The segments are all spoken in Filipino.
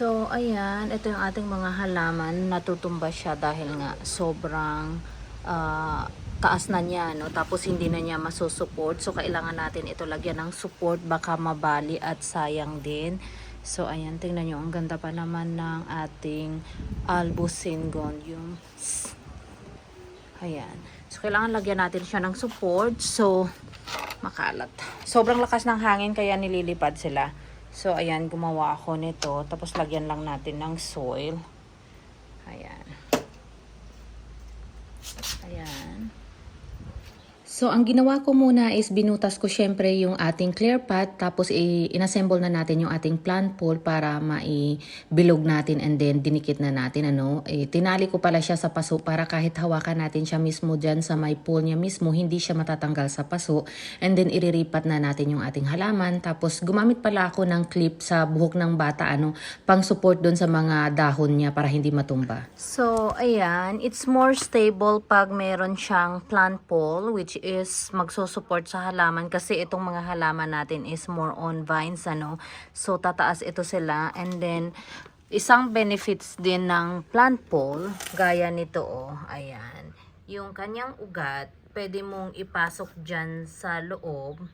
So, ayan, ito yung ating mga halaman. Natutumba siya dahil nga sobrang ah, taas na niya, no? Tapos hindi na niya masusupport. So, kailangan natin ito lagyan ng support. Baka mabali at sayang din. So, ayan, tingnan nyo. Ang ganda pa naman ng ating albusingonium. Ayan. So, kailangan lagyan natin siya ng support. So, makalat. Sobrang lakas ng hangin kaya nililipad sila. So, ayan, gumawa ako nito. Tapos, lagyan lang natin ng soil. Ayan. Ayan. So, ang ginawa ko muna is binutas ko syempre yung ating clear path tapos inassemble na natin yung ating plant pole para maibilog natin and then dinikit na natin. Ano? Eh, tinali ko pala siya sa paso para kahit hawakan natin siya mismo dyan sa may pole niya mismo, hindi siya matatanggal sa paso. And then iriripat na natin yung ating halaman. Tapos gumamit pala ako ng clip sa buhok ng bata ano, pang support doon sa mga dahon niya para hindi matumba. So, ayan, it's more stable pag meron siyang plant pole which is magsusupport sa halaman kasi itong mga halaman natin is more on vines ano. So, tataas ito sila. And then isang benefits din ng plant pole gaya nito oh, ayan. Yung kanyang ugat, pwede mong ipasok dyan sa loob.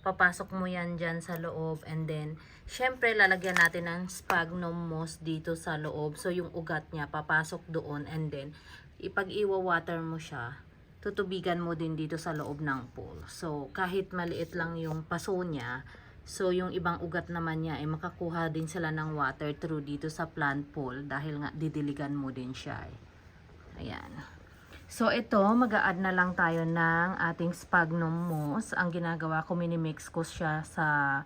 Papasok mo yan dyan sa loob. And then syempre lalagyan natin ng sphagnum moss dito sa loob. So yung ugat niya papasok doon. And then ipag iwa-water mo siya tutubigan mo din dito sa loob ng pool so kahit maliit lang yung paso niya so yung ibang ugat naman niya ay makakuha din sila ng water through dito sa plant pool dahil nga didiligan mo din siya eh. ayan So ito, mag-a-add na lang tayo ng ating sphagnum moss. Ang ginagawa ko, minimix ko siya sa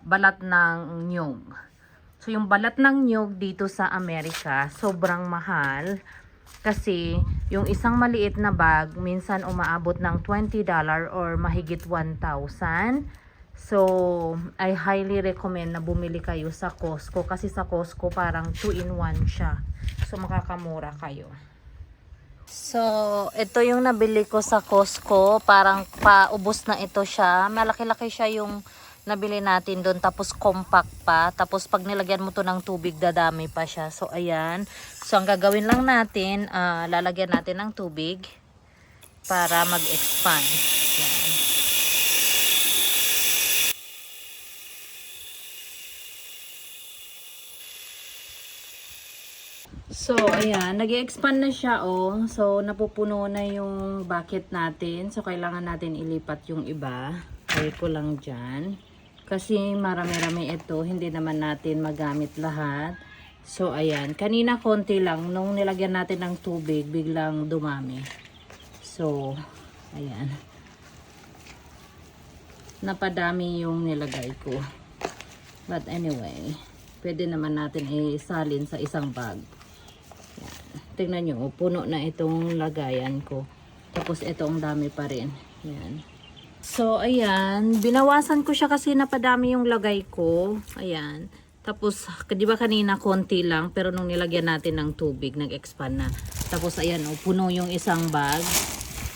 balat ng nyog. So yung balat ng nyog dito sa Amerika, sobrang mahal. Kasi yung isang maliit na bag, minsan umaabot ng $20 or mahigit 1,000. So, I highly recommend na bumili kayo sa Costco. Kasi sa Costco parang 2-in-1 siya. So, makakamura kayo. So, ito yung nabili ko sa Costco. Parang paubos na ito siya. Malaki-laki siya yung nabili natin doon. Tapos compact pa. Tapos pag nilagyan mo to ng tubig, dadami pa siya. So, ayan. So, ang gagawin lang natin, ah, lalagyan natin ng tubig para mag-expand. Yan. So, ayan. nag expand na siya, oh. So, napupuno na yung bucket natin. So, kailangan natin ilipat yung iba. Try ko lang dyan. Kasi marami-rami ito. Hindi naman natin magamit lahat. So, ayan. Kanina konti lang. Nung nilagyan natin ng tubig, biglang dumami. So, ayan. Napadami yung nilagay ko. But anyway, pwede naman natin isalin sa isang bag. Tingnan nyo, oh, puno na itong lagayan ko. Tapos ito ang dami pa rin. Ayan. So, ayan. Binawasan ko siya kasi napadami yung lagay ko. Ayan. Tapos, di ba kanina konti lang, pero nung nilagyan natin ng tubig, nag-expand na. Tapos, ayan, oh, puno yung isang bag.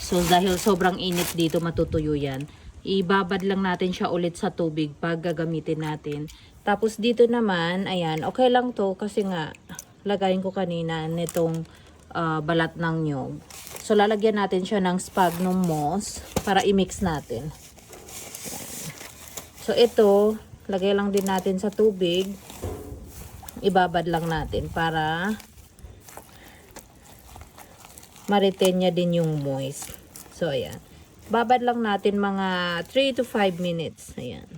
So, dahil sobrang init dito, matutuyo yan. Ibabad lang natin siya ulit sa tubig pag gagamitin natin. Tapos, dito naman, ayan, okay lang to kasi nga, lagayin ko kanina nitong ah, balat ng nyog. So, lalagyan natin siya ng sphagnum moss para i-mix natin. So, ito, lagay lang din natin sa tubig. Ibabad lang natin para ma-retain niya din yung moist. So, ayan. Babad lang natin mga 3 to 5 minutes. Ayan.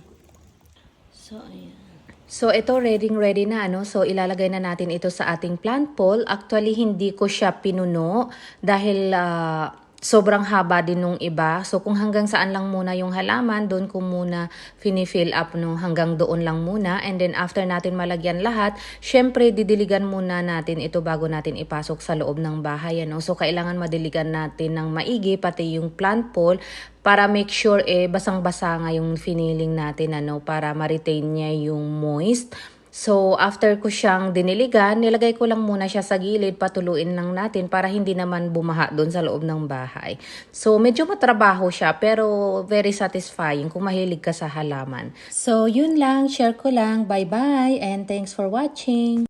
So, ayan. So, ito ready ready na ano. So, ilalagay na natin ito sa ating plant pole. Actually, hindi ko siya pinuno dahil ah, sobrang haba din nung iba. So, kung hanggang saan lang muna yung halaman, doon ko muna fini-fill up no, hanggang doon lang muna. And then, after natin malagyan lahat, syempre, didiligan muna natin ito bago natin ipasok sa loob ng bahay. Ano? So, kailangan madiligan natin ng maigi, pati yung plant pole, para make sure eh basang-basa nga yung finiling natin ano para ma-retain niya yung moist. So after ko siyang diniligan, nilagay ko lang muna siya sa gilid, patuluin lang natin para hindi naman bumaha doon sa loob ng bahay. So medyo matrabaho siya pero very satisfying kung mahilig ka sa halaman. So yun lang, share ko lang. Bye-bye and thanks for watching.